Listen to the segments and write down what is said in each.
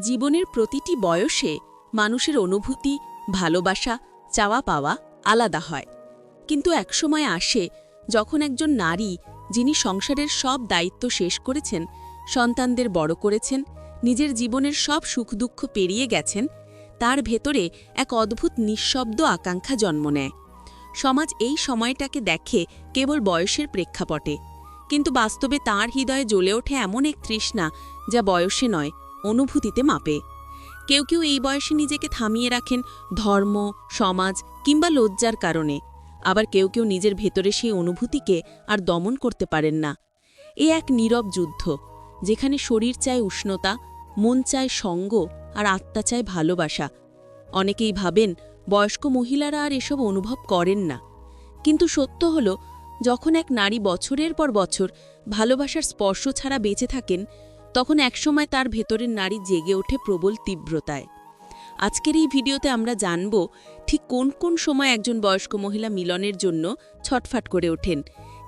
জীবনের প্রতিটি বয়সে মানুষের অনুভূতি, ভালোবাসা, চাওয়া পাওয়া আলাদা হয়। কিন্তু একসময় আসে যখন একজন নারী, যিনি সংসারের সব দায়িত্ব শেষ করেছেন, সন্তানদের বড় করেছেন, নিজের জীবনের সব সুখ দুঃখ পেরিয়ে গেছেন, তার ভেতরে এক অদ্ভুত নিঃশব্দ আকাঙ্ক্ষা জন্ম নেয়। সমাজ এই সময়টাকে দেখে কেবল বয়সের প্রেক্ষাপটে। কিন্তু বাস্তবে তার হৃদয়ে জ্বলে ওঠে এমন এক তৃষ্ণা যা বয়সে নয় অনুভূতিতে মাপে। কেউ কেউ এই বয়সে নিজেকে থামিয়ে রাখেন ধর্ম, সমাজ কিংবা লজ্জার কারণে। আবার কেউ কেউ নিজের ভেতরে সেই অনুভূতিকে আর দমন করতে পারেন না। এ এক নীরব যুদ্ধ, যেখানে শরীর চায় উষ্ণতা, মন চায় সঙ্গ আর আত্মা চায় ভালোবাসা। অনেকেই ভাবেন বয়স্ক মহিলারা আর এসব অনুভব করেন না। কিন্তু সত্য হল, যখন এক নারী বছরের পর বছর ভালোবাসার স্পর্শ ছাড়া বেঁচে থাকেন তখন একসময় তার ভেতরের নারী জেগে ওঠে প্রবল তীব্রতায়। আজকের এই ভিডিওতে আমরা জানব, ঠিক কোন কোন সময় একজন বয়স্ক মহিলা মিলনের জন্য ছটফাট করে ওঠেন,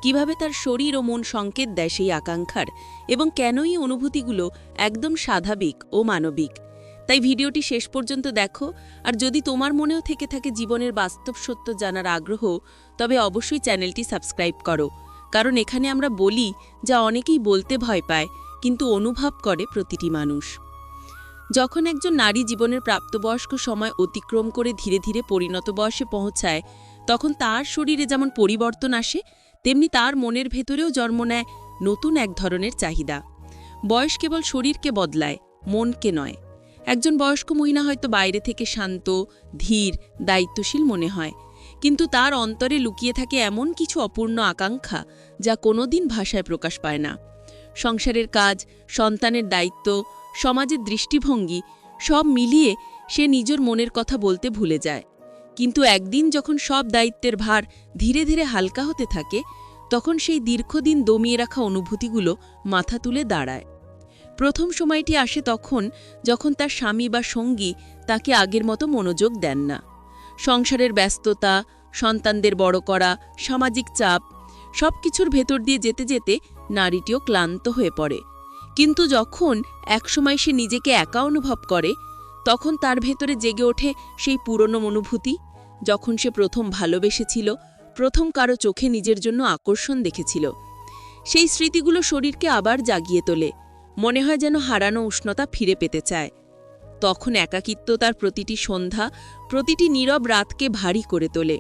কীভাবে তার শরীর ও মন সংকেত দেয় সেই আকাঙ্ক্ষার, এবং কেনই অনুভূতিগুলো একদম স্বাভাবিক ও মানবিক। তাই ভিডিওটি শেষ পর্যন্ত দেখো, আর যদি তোমার মনেও থেকে থাকে জীবনের বাস্তব সত্য জানার আগ্রহ, তবে অবশ্যই চ্যানেলটি সাবস্ক্রাইব করো। কারণ এখানে আমরা বলি, যা অনেকেই বলতে ভয় পায় কিন্তু অনুভব করে প্রতিটি মানুষ। যখন একজন নারী জীবনের প্রাপ্তবয়স্ক সময় অতিক্রম করে ধীরে ধীরে পরিণত বয়সে পৌঁছায়, তখন তার শরীরে যেমন পরিবর্তন আসে, তেমনি তার মনের ভেতরেও জন্ম নেয় নতুন এক ধরনের চাহিদা। বয়স কেবল শরীরকে বদলায়, মনকে নয়। একজন বয়স্ক মহিলা হয়তো বাইরে থেকে শান্ত, ধীর, দায়িত্বশীল মনে হয়, কিন্তু তার অন্তরে লুকিয়ে থাকে এমন কিছু অপূর্ণ আকাঙ্ক্ষা যা কোনোদিন ভাষায় প্রকাশ পায় না। সংসারের কাজ, সন্তানের দায়িত্ব, সমাজের দৃষ্টিভঙ্গি, সব মিলিয়ে সে নিজের মনের কথা বলতে ভুলে যায়। কিন্তু একদিন যখন সব দায়িত্বের ভার ধীরে ধীরে হালকা হতে থাকে, তখন সেই দীর্ঘদিন দমিয়ে রাখা অনুভূতিগুলো মাথা তুলে দাঁড়ায়। প্রথম সময়টি আসে তখন যখন তার স্বামী বা সঙ্গী তাকে আগের মতো মনোযোগ দেন না। সংসারের ব্যস্ততা, সন্তানদের বড় করা, সামাজিক চাপ সব কিছুর ভেতর দিয়ে যেতে যেতে নারীটিও ক্লান্ত হয়ে পড়ে। কিন্তু যখন একসময় সে নিজেকে একা অনুভব করে, তখন তার ভেতরে জেগে ওঠে সেই পুরনো অনুভূতি যখন সে প্রথম ভালোবেসেছিল, প্রথম কারও চোখে নিজের জন্য আকর্ষণ দেখেছিল। সেই স্মৃতিগুলো শরীরকে আবার জাগিয়ে তোলে। মনে হয় যেন হারানো উষ্ণতা ফিরে পেতে চায়। তখন একাকিত্ব তার প্রতিটি সন্ধ্যা, প্রতিটি নীরব রাতকে ভারী করে তোলে।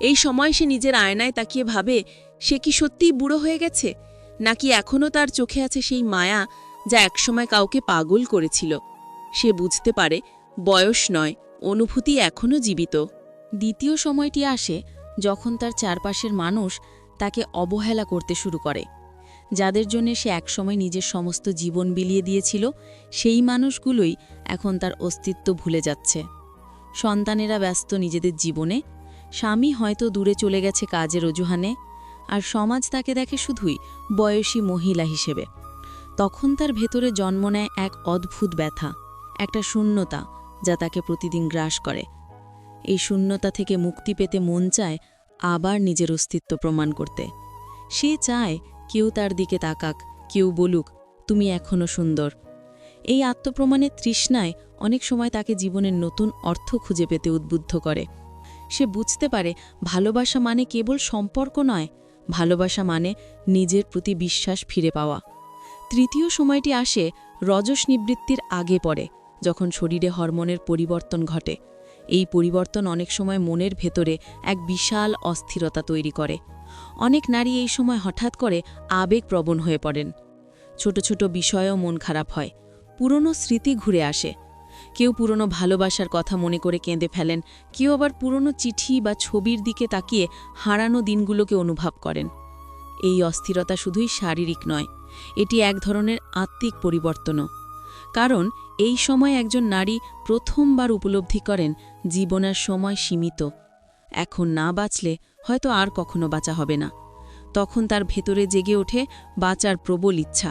এই সময় সে নিজের আয়নায় তাকিয়ে ভাবে সে কি সত্যিই বুড়ো হয়ে গেছে? নাকি এখনও তার চোখে আছে সেই মায়া যা একসময় কাউকে পাগল করেছিল? সে বুঝতে পারে বয়স নয়, অনুভূতি এখনও জীবিত। দ্বিতীয় সময়টি আসে যখন তার চারপাশের মানুষ তাকে অবহেলা করতে শুরু করে। যাদের জন্য সে একসময় নিজের সমস্ত জীবন বিলিয়ে দিয়েছিল, সেই মানুষগুলোই এখন তার অস্তিত্ব ভুলে যাচ্ছে। সন্তানেরা ব্যস্ত নিজেদের জীবনে। স্বামী হয়তো দূরে চলে গেছে কাজের অজুহানে আর সমাজ তাকে দেখে শুধুই বয়সী মহিলা হিসেবে। তখন তার ভেতরে জন্ম নেয় এক অদ্ভুত ব্যথা, একটা শূন্যতা যা তাকে প্রতিদিন গ্রাস করে। এই শূন্যতা থেকে মুক্তি পেতে মন চায় আবার নিজের অস্তিত্ব প্রমাণ করতে। সে চায় কেউ তার দিকে তাকাক, কেউ বলুক, তুমি এখনও সুন্দর। এই আত্মপ্রমাণের তৃষ্ণায় অনেক সময় তাকে জীবনের নতুন অর্থ খুঁজে পেতে উদ্বুদ্ধ করে। সে বুঝতে পারে, ভালোবাসা মানে কেবল সম্পর্ক নয় ভালোবাসা মানে নিজের প্রতি বিশ্বাস ফিরে পাওয়া। তৃতীয় সময়টি আসে রজস নিবৃত্তির আগে পড়ে, যখন শরীরে হরমোনের পরিবর্তন ঘটে। এই পরিবর্তন অনেক সময় মনের ভেতরে এক বিশাল অস্থিরতা তৈরি করে। অনেক নারী এই সময় হঠাৎ করে আবেগপ্রবণ হয়ে পড়েন। ছোট ছোট বিষয়েও মন খারাপ হয়। পুরনো স্মৃতি ঘুরে আসে। কেউ পুরনো ভালোবাসার কথা মনে করে কেঁদে ফেলেন, কেউ আবার পুরনো চিঠি বা ছবির দিকে তাকিয়ে হারানো দিনগুলোকে অনুভব করেন। এই অস্থিরতা শুধুই শারীরিক নয়, এটি এক ধরনের আত্মিক পরিবর্তনও। কারণ এই সময় একজন নারী প্রথমবার উপলব্ধি করেন জীবনের সময় সীমিত। এখন না বাঁচলে হয়তো আর কখনো বাঁচা হবে না। তখন তার ভেতরে জেগে ওঠে বাঁচার প্রবল ইচ্ছা।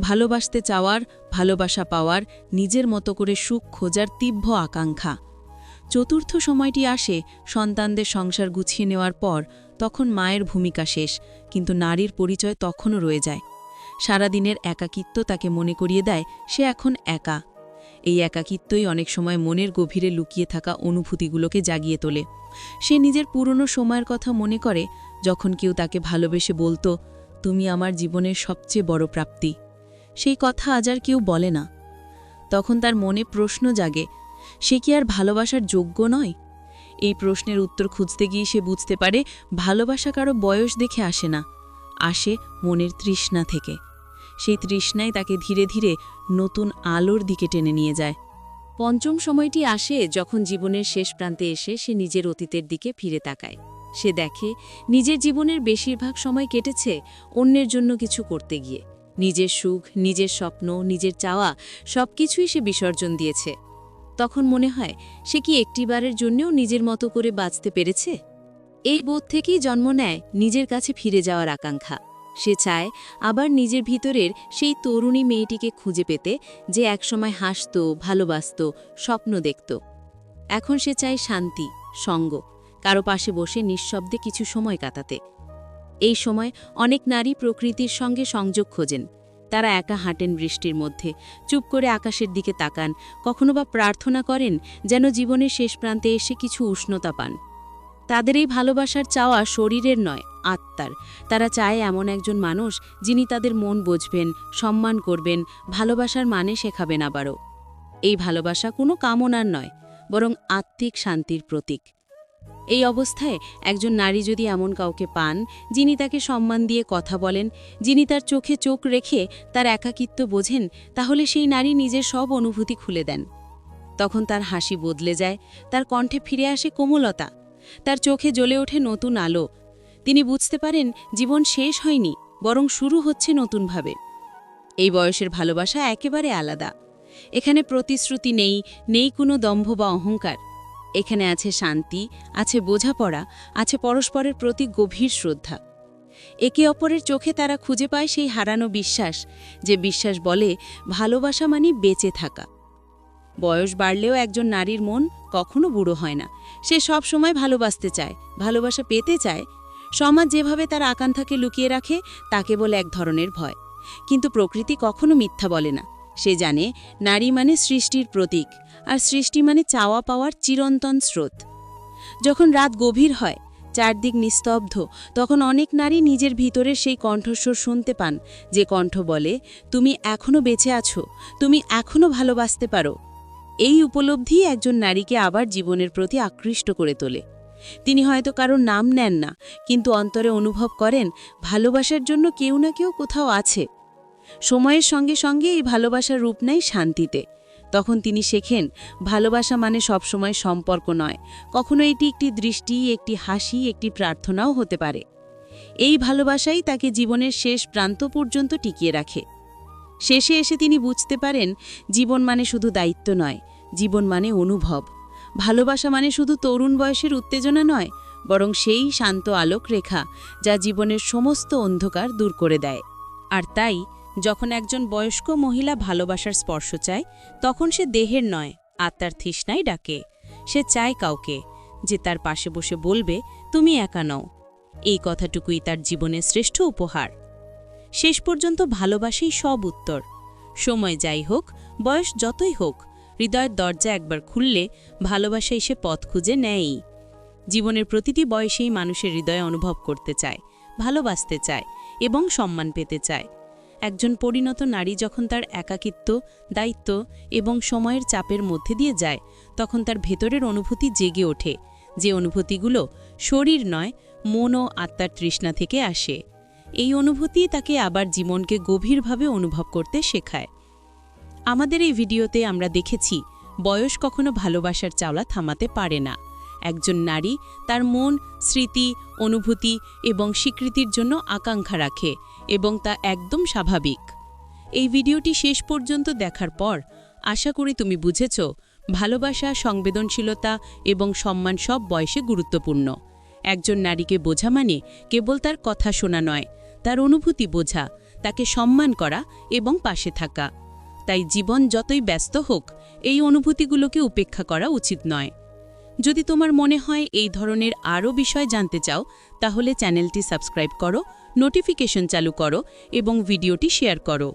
ভালোবাসতে চাওয়ার, ভালোবাসা পাওয়ার, নিজের মতো করে সুখ খোঁজার তীব্র আকাঙ্ক্ষা। চতুর্থ সময়টি আসে, সন্তানদের সংসার গুছিয়ে নেওয়ার পর, তখন মায়ের ভূমিকা শেষ, কিন্তু নারীর পরিচয় তখনও রয়ে যায়। সারাদিনের একাকিত্ব তাকে মনে করিয়ে দেয়, সে এখন একা। এই একাকিত্বই অনেক সময় মনের গভীরে লুকিয়ে থাকা অনুভূতিগুলোকে জাগিয়ে তোলে। সে নিজের পুরনো সময়ের কথা মনে করে, যখন কেউ তাকে ভালোবেসে বলতো, তুমি আমার জীবনের সবচেয়ে বড় প্রাপ্তি। সেই কথা আজ আর কেউ বলে না। তখন তার মনে প্রশ্ন জাগে, সে কি আর ভালোবাসার যোগ্য নয়? এই প্রশ্নের উত্তর খুঁজতে গিয়ে সে বুঝতে পারে, ভালোবাসা কারও বয়স দেখে আসে না, আসে মনের তৃষ্ণা থেকে। সেই তৃষ্ণাই তাকে ধীরে ধীরে নতুন আলোর দিকে টেনে নিয়ে যায়। পঞ্চম সময়টি আসে যখন জীবনের শেষ প্রান্তে এসে সে নিজের অতীতের দিকে ফিরে তাকায়। সে দেখে, নিজের জীবনের বেশিরভাগ সময় কেটেছে অন্যের জন্য কিছু করতে গিয়ে। নিজের সুখ, নিজের স্বপ্ন, নিজের চাওয়া সব কিছুই সে বিসর্জন দিয়েছে। তখন মনে হয়, সে কি একটিবারের জন্যও নিজের মতো করে বাঁচতে পেরেছে? এই বোধ থেকেই জন্ম নেয় নিজের কাছে ফিরে যাওয়ার আকাঙ্ক্ষা। সে চায় আবার নিজের ভিতরের সেই তরুণী মেয়েটিকে খুঁজে পেতে, যে একসময় হাসত, ভালোবাসত, স্বপ্ন দেখত। এখন সে চায় শান্তি, সঙ্গ। কারও পাশে বসে নিঃশব্দে কিছু সময় কাটাতে। এই সময় অনেক নারী প্রকৃতির সঙ্গে সংযোগ খোঁজেন। তারা একা হাঁটেন বৃষ্টির মধ্যে, চুপ করে আকাশের দিকে তাকান, কখনো বা প্রার্থনা করেন যেন জীবনের শেষ প্রান্তে এসে কিছু উষ্ণতা পান। তাদের এই ভালোবাসার চাওয়া শরীরের নয়, আত্মার। তারা চায় এমন একজন মানুষ যিনি তাদের মন বুঝবেন, সম্মান করবেন, ভালোবাসার মানে শেখাবেন আবারও। এই ভালোবাসা কোনো কামনার নয়, বরং আত্মিক শান্তির প্রতীক। এই অবস্থায় একজন নারী যদি এমন কাউকে পান, যিনি তাকে সম্মান দিয়ে কথা বলেন, যিনি তার চোখে চোখ রেখে তার একাকিত্ব বোঝেন, তাহলে সেই নারী নিজের সব অনুভূতি খুলে দেন। তখন তার হাসি বদলে যায়, তার কণ্ঠে ফিরে আসে কোমলতা, তার চোখে জ্বলে ওঠে নতুন আলো। তিনি বুঝতে পারেন, জীবন শেষ হয়নি, বরং শুরু হচ্ছে নতুনভাবে। এই বয়সের ভালোবাসা একেবারে আলাদা। এখানে প্রতিশ্রুতি নেই নেই কোনো দম্ভ বা অহংকার। এখানে আছে শান্তি, আছে বোঝাপড়া, আছে পরস্পরের প্রতি গভীর শ্রদ্ধা। একে অপরের চোখে তারা খুঁজে পায় সেই হারানো বিশ্বাস, যে বিশ্বাস বলে, ভালোবাসা মানে বেঁচে থাকা। বয়স বাড়লেও একজন নারীর মন কখনো বুড়ো হয় না। সে সব সময় ভালোবাসতে চায়, ভালোবাসা পেতে চায়। সমাজ যেভাবে তার আকাঙ্ক্ষাকে লুকিয়ে রাখে তাকে বলে এক ধরনের ভয়। কিন্তু প্রকৃতি কখনো মিথ্যা বলে না। সে জানে, নারী মানে সৃষ্টির প্রতীক। আর সৃষ্টি মানে চাওয়া পাওয়ার চিরন্তন স্রোত। যখন রাত গভীর হয়, চারদিক নিস্তব্ধ, তখন অনেক নারী নিজের ভিতরের সেই কণ্ঠস্বর শুনতে পান, যে কণ্ঠ বলে, তুমি এখনও বেঁচে আছো, তুমি এখনও ভালোবাসতে পারো। এই উপলব্ধি একজন নারীকে আবার জীবনের প্রতি আকৃষ্ট করে তোলে। তিনি হয়তো কারোর নাম নেন না, কিন্তু অন্তরে অনুভব করেন, ভালোবাসার জন্য কেউ না কেউ কোথাও আছে। সময়ের সঙ্গে সঙ্গে এই ভালোবাসার রূপ নেয় শান্তিতে। তখন তিনি শেখেন, ভালোবাসা মানে সবসময় সম্পর্ক নয়। কখনো এটি একটি দৃষ্টি, একটি হাসি, একটি প্রার্থনাও হতে পারে। এই ভালোবাসাই তাকে জীবনের শেষ প্রান্ত পর্যন্ত টিকিয়ে রাখে। শেষে এসে তিনি বুঝতে পারেন, জীবন মানে শুধু দায়িত্ব নয়, জীবন মানে অনুভব। ভালোবাসা মানে শুধু তরুণ বয়সের উত্তেজনা নয়, বরং সেই শান্ত আলোক রেখা যা জীবনের সমস্ত অন্ধকার দূর করে দেয়। আর তাই যখন একজন বয়স্ক মহিলা ভালোবাসার স্পর্শ চায়, তখন সে দেহের নয় আত্মার তৃষ্ণাই ডাকে। সে চায় কাউকে, যে তার পাশে বসে বলবে, তুমি একা নও। এই কথাটুকুই তার জীবনের শ্রেষ্ঠ উপহার। শেষ পর্যন্ত ভালোবাসেই সব উত্তর। সময় যাই হোক, বয়স যতই হোক, হৃদয়ের দরজা একবার খুললে ভালোবাসা এসে পথ খুঁজে নেয়ই। জীবনের প্রতিটি বয়সেই মানুষের হৃদয় অনুভব করতে চায়, ভালোবাসতে চায় এবং সম্মান পেতে চায়। একজন পরিণত নারী যখন তার একাকিত্ব, দায়িত্ব এবং সময়ের চাপের মধ্যে দিয়ে যায়, তখন তার ভেতরের অনুভূতি জেগে ওঠে। যে অনুভূতিগুলো শরীর নয়, মন ও আত্মার তৃষ্ণা থেকে আসে। এই অনুভূতি তাকে আবার জীবনকে গভীরভাবে অনুভব করতে শেখায়। আমাদের এই ভিডিওতে আমরা দেখেছি, বয়স কখনো ভালোবাসার চাওলা থামাতে পারে না। একজন নারী তার মন, স্মৃতি, অনুভূতি এবং স্বীকৃতির জন্য আকাঙ্ক্ষা রাখে এবং তা একদম স্বাভাবিক। এই ভিডিওটি শেষ পর্যন্ত দেখার পর আশা করি তুমি বুঝেছ, ভালোবাসা, সংবেদনশীলতা এবং সম্মান সব বয়সে গুরুত্বপূর্ণ। একজন নারীকে বোঝা মানে কেবল তার কথা শোনা নয়, তার অনুভূতি বোঝা, তাকে সম্মান করা এবং পাশে থাকা। তাই জীবন যতই ব্যস্ত হোক, এই অনুভূতিগুলোকে উপেক্ষা করা উচিত নয়। যদি তোমার মনে হয় এই ধরনের আরও বিষয় জানতে চাও, তাহলে চ্যানেলটি সাবস্ক্রাইব করো, নোটিফিকেশন চালু করো এবং ভিডিওটি শেয়ার করো।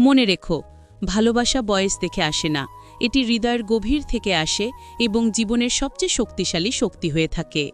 মনে রেখো, ভালোবাসা বয়স দেখে আসে না, এটি হৃদয়ের গভীর থেকে আসে এবং জীবনের সবচেয়ে শক্তিশালী শক্তি হয়ে থাকে।